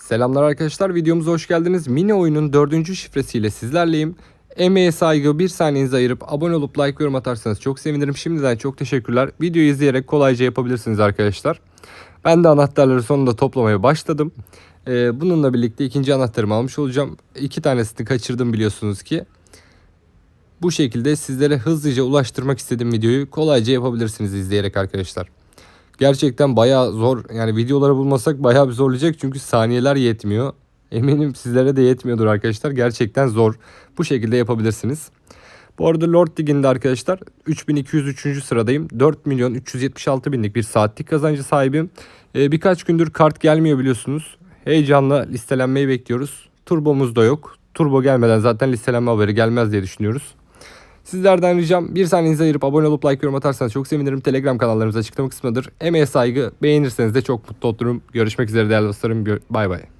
Selamlar arkadaşlar videomuza hoş geldiniz. Mini oyunun dördüncü şifresiyle sizlerleyim. Emeğe saygı bir saniyenizi ayırıp abone olup like yorum atarsanız çok sevinirim. Şimdiden çok teşekkürler. Videoyu izleyerek kolayca yapabilirsiniz arkadaşlar. Ben de anahtarları sonunda toplamaya başladım. Ee, bununla birlikte ikinci anahtarımı almış olacağım. İki tanesini kaçırdım biliyorsunuz ki. Bu şekilde sizlere hızlıca ulaştırmak istediğim videoyu kolayca yapabilirsiniz izleyerek arkadaşlar. Gerçekten bayağı zor. Yani videoları bulmasak bayağı bir zorlayacak çünkü saniyeler yetmiyor. Eminim sizlere de yetmiyordur arkadaşlar. Gerçekten zor. Bu şekilde yapabilirsiniz. Bu arada Lord Dig'inde arkadaşlar 3203. sıradayım. 4 milyon 376 binlik bir saatlik kazancı sahibim. Ee, birkaç gündür kart gelmiyor biliyorsunuz. Heyecanla listelenmeyi bekliyoruz. Turbomuz da yok. Turbo gelmeden zaten listelenme haberi gelmez diye düşünüyoruz. Sizlerden ricam bir saniyenizi ayırıp abone olup like yorum atarsanız çok sevinirim. Telegram kanallarımız açıklama kısmındadır. Emeğe saygı beğenirseniz de çok mutlu olurum. Görüşmek üzere değerli dostlarım. Bay bay.